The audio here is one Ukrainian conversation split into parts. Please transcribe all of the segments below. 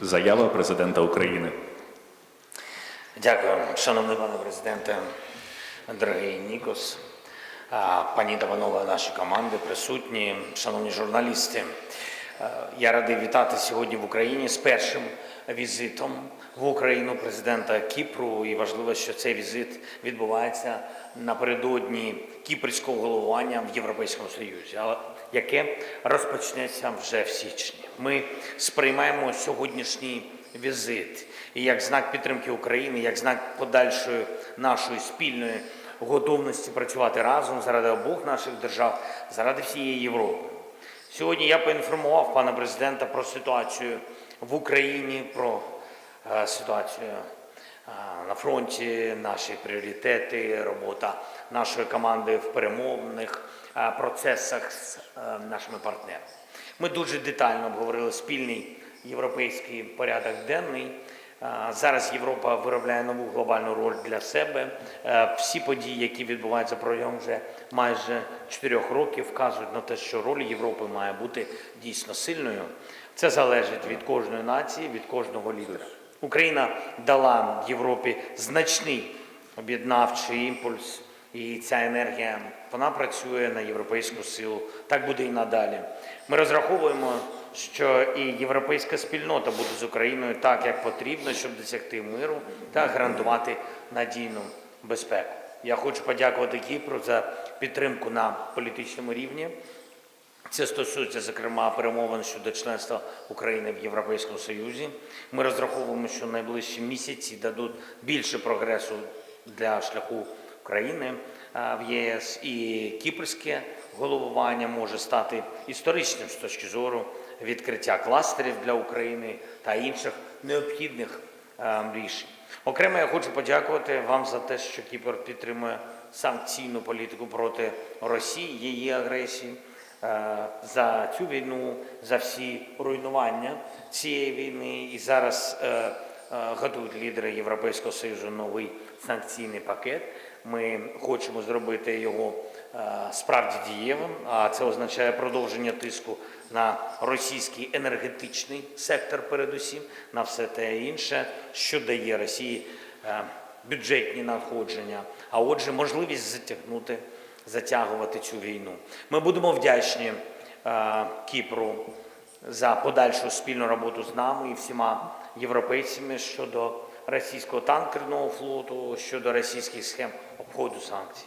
Заява президента України. Дякую, шановний пане президенте, дорогий Нікос, пані та панове наші команди, присутні, шановні журналісти. Е, Я радий вітати сьогодні в Україні з першим візитом в Україну президента Кіпру. І важливо, що цей візит відбувається напередодні кіпрського головування в Європейському Союзі, яке розпочнеться вже в січні. Ми сприймаємо сьогоднішній візит і як знак підтримки України, як знак подальшої нашої спільної готовності працювати разом заради обох наших держав, заради всієї Європи. Сьогодні я поінформував пана президента про ситуацію в Україні, про е, ситуацію е, на фронті, наші пріоритети, робота нашої команди в перемовних е, процесах з нашими партнерами. Ми дуже детально обговорили спільний європейський порядок денний. Зараз Європа виробляє нову глобальну роль для себе. Е, Всі події, які відбуваються протягом вже майже чотирьох років, вказують на те, що роль Європи має бути дійсно сильною. Це залежить від кожної нації, від кожного лідера. Україна дала Європі значний об'єднавчий імпульс, і ця енергія вона працює на європейську силу. Так буде і надалі. Ми розраховуємо, що і європейська спільнота буде з Україною так, як потрібно, щоб досягти миру та гарантувати надійну безпеку. Я хочу подякувати Кіпру за підтримку на політичному рівні. Це стосується, зокрема, перемовин щодо членства України в Європейському Союзі. Ми розраховуємо, що найближчі місяці дадуть більше прогресу для шляху України в єС. І кіпрське головування може стати історичним з точки зору відкриття кластерів для України та інших необхідних рішень. Окремо я хочу подякувати вам за те, що Кіпр підтримує санкційну політику проти Росії, її агресії е, за цю війну, за всі руйнування цієї війни. І зараз е, е, готують лідери Європейського Союзу новий санкційний пакет. Ми хочемо зробити його е, справді дієвим, а це означає продовження тиску на російський енергетичний сектор, передусім, на все те інше, що дає Росії е, бюджетні надходження, а отже, можливість затягнути затягувати цю війну. Ми будемо вдячні е, Кіпру за подальшу спільну роботу з нами і всіма європейцями щодо російського танкерного флоту, щодо російських схем обходу санкцій.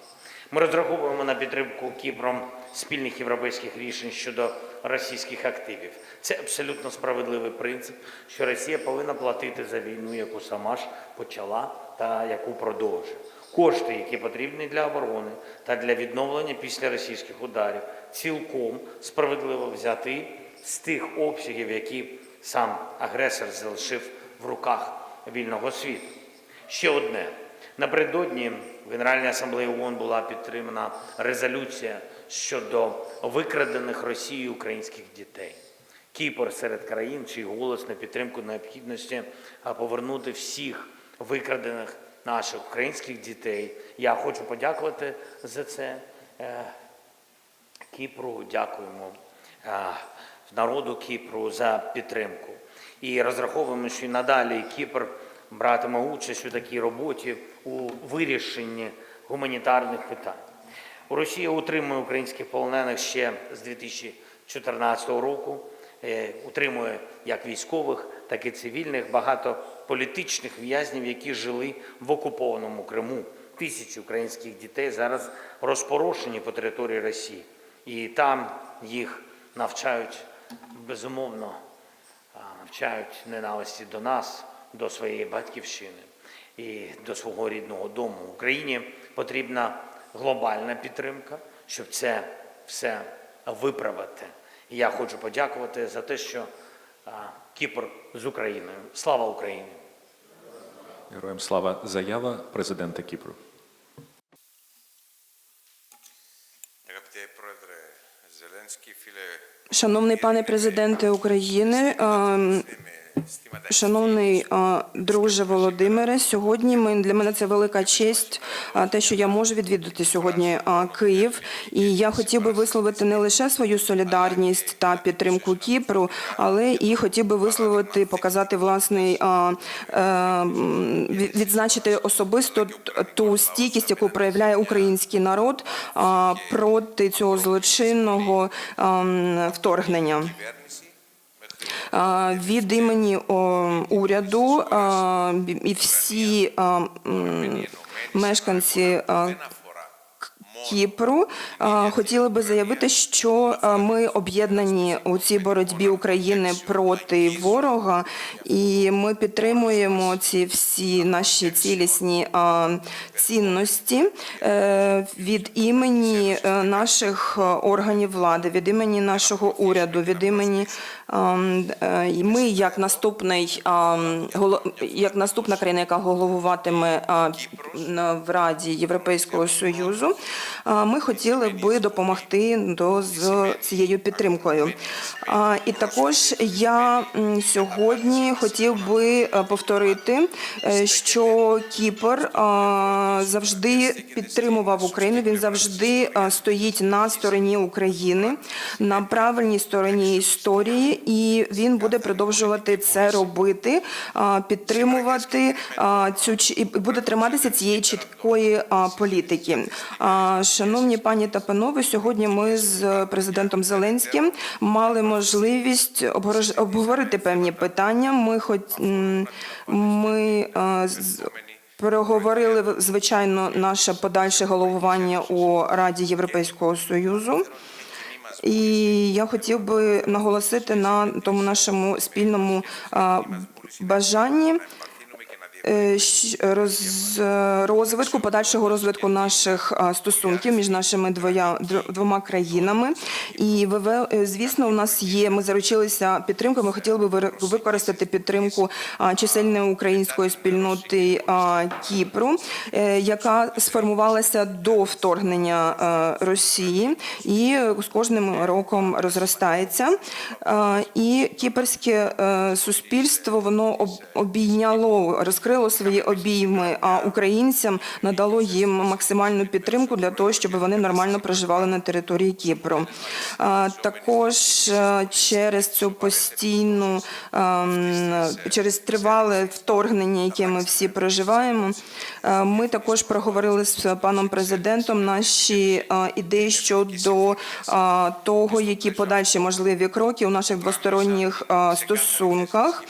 Ми розраховуємо на підтримку Кіпром спільних європейських рішень щодо російських активів. Це абсолютно справедливий принцип, що Росія повинна платити за війну, яку сама ж почала та яку продовжує. Кошти, які потрібні для оборони та для відновлення після російських ударів, цілком справедливо взяти з тих обсягів, які сам агресор залишив в руках вільного світу. Ще одне. Напередодні в Генеральній асамблеї ООН була підтримана резолюція щодо викрадених Росією українських дітей. Кіпр серед країн, чий голос на підтримку необхідності повернути всіх викрадених наших українських дітей. Я хочу подякувати за це. Е, Кіпру, дякуємо е, народу Кіпру за підтримку. І розраховуємо, що і надалі Кіпр братиме участь у такій роботі у вирішенні гуманітарних питань. У Росії утримує українських полонених ще з 2014 року. Е, Утримує як військових, так і цивільних, багато політичних в'язнів, які жили в окупованому Криму. Тисячі українських дітей зараз розпорошені по території Росії. І там їх навчають безумовно, навчають ненависті до нас, до своєї батьківщини і до свого рідного дому. В Україні потрібна глобальна підтримка, щоб це все виправити. І я хочу подякувати за те, що Кіпр з Україною. Слава Україні! Героям слава заява президента Кіпру. Шановний пане президенте України, ем, Шановний е, друже Володимире, сьогодні ми для мене це велика честь, е, те, що я можу відвідати сьогодні е, Київ. І я хотів би висловити не лише свою солідарність та підтримку Кіпру, але і хотів би висловити, показати власний відзначити особисто ту стійкість, яку проявляє український народ проти цього злочинного е, вторгнення. Е, від імені уряду е, і всі е, мешканці Кіпру хотіли би заявити, що ми об'єднані у цій боротьбі України проти ворога, і ми підтримуємо ці всі наші цілісні цінності е, від імені е, наших е, органів влади, від імені нашого уряду, від імені ми, як наступний як наступна країна, яка головуватиме в Раді Європейського Союзу, ми хотіли би допомогти до з цією підтримкою. І також я сьогодні хотів би е, повторити, е, що Кіпр завжди підтримував Україну. Він завжди стоїть на стороні України, на правильній стороні історії, і він буде продовжувати це робити, підтримувати цю і буде триматися цієї чіткої політики. Шановні пані та панове, сьогодні ми з президентом Зеленським мали можливість обговорити певні питання. Ми хоч ми з- Переговорили звичайно наше подальше головування у Раді Європейського союзу. І я хотів би наголосити на тому нашому спільному бажанні е, щ- роз, розвитку, подальшого розвитку наших стосунків між нашими двоя, двома країнами. І е, звісно, у нас є. Ми заручилися підтримкою. Ми хотіли би використати підтримку чисельної української спільноти Кіпру, е, яка сформувалася до вторгнення е, Росії і з кожним роком розростається. Е, І кіпрське е, суспільство воно обійняло, розкрило свої обійми українцям, надало їм максимальну підтримку для того, щоб вони нормально проживали на території Кіпру. Також е, через цю постійну, ем, через тривале вторгнення, яке ми всі проживаємо, е, ми також проговорили з паном президентом наші е, ідеї щодо того, які подальші можливі кроки у наших двосторонніх стосунках.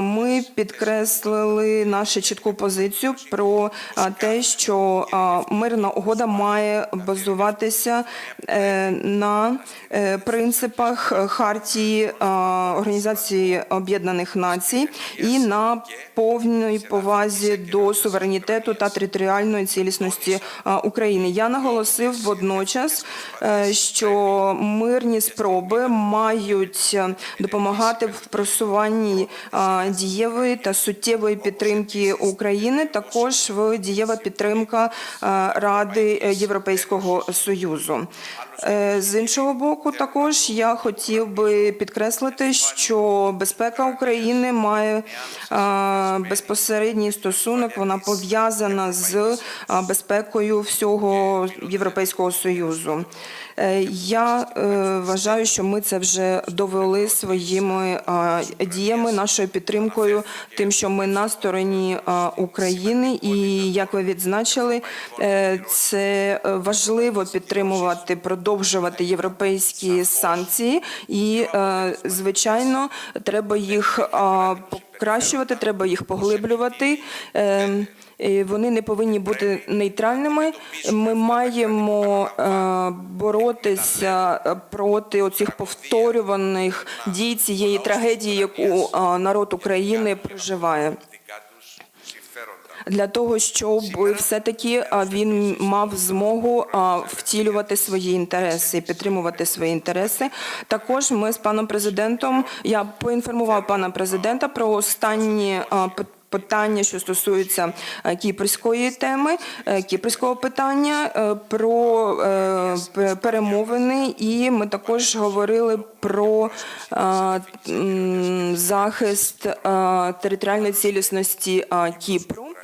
Ми підкреслили нашу чітку позицію про те, що мирна угода має базуватися е, на е, принципах хартії Організації Об'єднаних Націй і на повній повазі до суверенітету та територіальної цілісності України. Я наголосив водночас, е, що мирні спроби мають допомагати в просуванні дієвої та суттєвої підтримки України. Також дієва підтримка е, Ради Європейського Союзу. Е, З іншого боку, також я хотів би підкреслити, що безпека України має е, безпосередній стосунок. Вона пов'язана з безпекою всього Європейського союзу. Я вважаю, що ми це вже довели своїми діями, нашою підтримкою, тим, що ми на стороні е, України, і як ви відзначили, е, це важливо підтримувати, продовжувати європейські санкції, і е, звичайно, треба їх е, покращувати, треба їх поглиблювати. Е, Вони не повинні бути нейтральними. Ми маємо е, боротися е, проти оцих повторюваних дій цієї трагедії, яку е, народ України проживає для того, щоб все-таки він мав змогу втілювати свої інтереси, підтримувати свої інтереси. Також ми з паном президентом я поінформував пана президента про останні Питання, що стосується кіпрської теми, е, кіпрського питання е, про е, перемовини, і ми також говорили про захист територіальної цілісності Кіпру.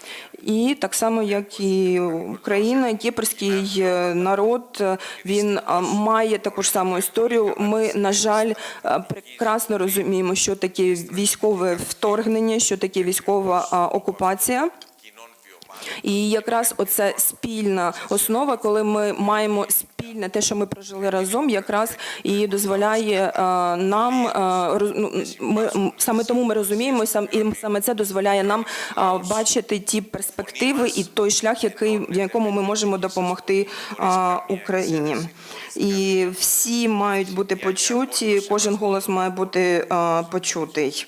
І так само, як і Україна, кіпрський е, народ е, він е, має таку ж саму історію. Ми, на жаль, прекрасно розуміємо, що таке військове вторгнення, що таке військова окупація. І якраз оце спільна основа, коли ми маємо спільне те, що ми прожили разом, якраз і дозволяє е, нам е, ну, ми саме тому ми розуміємо, і саме це дозволяє нам е, бачити ті перспективи і той шлях, який в якому ми можемо допомогти Україні. І всі мають бути почуті, кожен голос має бути почутий.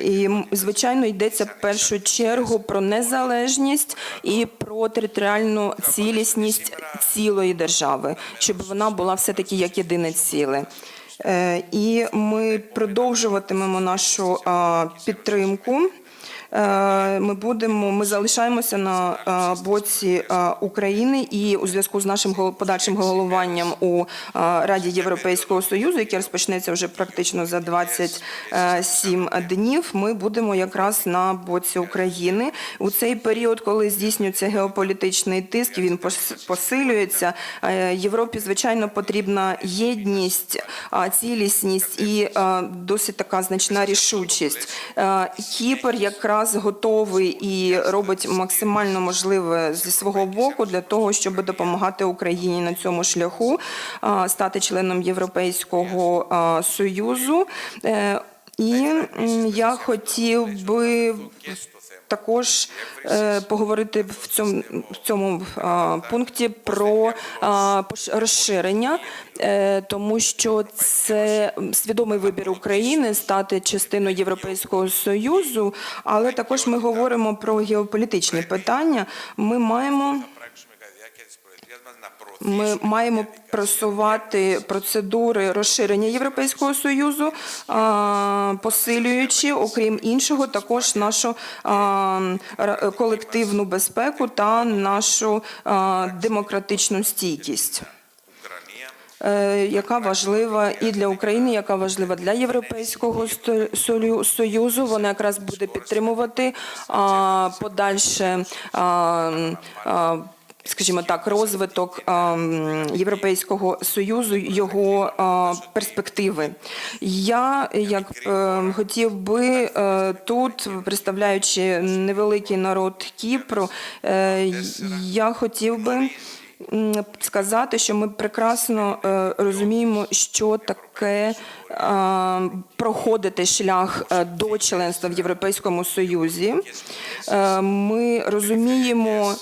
І звичайно йдеться в першу чергу про незалежність і про територіальну цілісність цілої держави, щоб вона була все таки як єдине ціле. Е, І ми продовжуватимемо нашу підтримку. Е, Ми будемо, ми залишаємося на е, боці е, України і у зв'язку з нашим подальшим головуванням у Раді Європейського Союзу, яке розпочнеться вже практично за 27 днів. Ми будемо якраз на боці України у цей період, коли здійснюється геополітичний тиск, він пос- посилюється. Європі звичайно потрібна єдність, цілісність і досить така значна рішучість. Кіпр якраз готовий і робить максимально можливе зі свого боку для того, щоб допомагати Україні на цьому шляху стати членом Європейського союзу. Е, І я хотів би також е, поговорити в цьому, в цьому пункті про розширення, е, тому що це свідомий вибір України стати частиною Європейського союзу, але також ми говоримо про геополітичні питання. Ми маємо. Ми маємо просувати процедури розширення Європейського союзу, посилюючи, окрім іншого, також нашу колективну безпеку та нашу демократичну стійкість. Е, яка важлива і для України, яка важлива для Європейського Союзу. Вона якраз буде підтримувати подальше Скажімо так, розвиток Європейського союзу, його перспективи. Я як е, хотів би е, тут, представляючи невеликий народ Кіпру, е, я хотів би сказати, що ми прекрасно е, розуміємо, що таке е, проходити шлях е, до членства в Європейському Союзі. Е, Ми розуміємо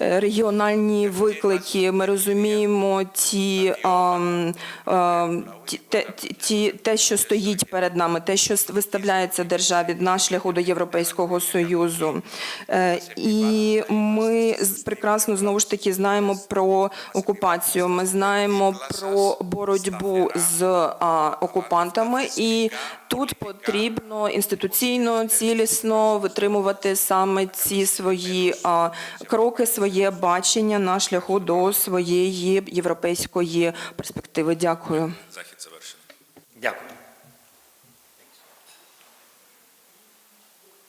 регіональні виклики, ми розуміємо ті, те, ті- те, що стоїть перед нами, те, що виставляється державі на шляху до Європейського Союзу. І ми прекрасно знову ж таки знаємо про окупацію. Ми знаємо про боротьбу з а, окупантами, і тут потрібно інституційно, цілісно витримувати саме ці свої а, кроки, своє бачення на шляху до своєї європейської перспективи. Дякую. Захід завершений. Дякую.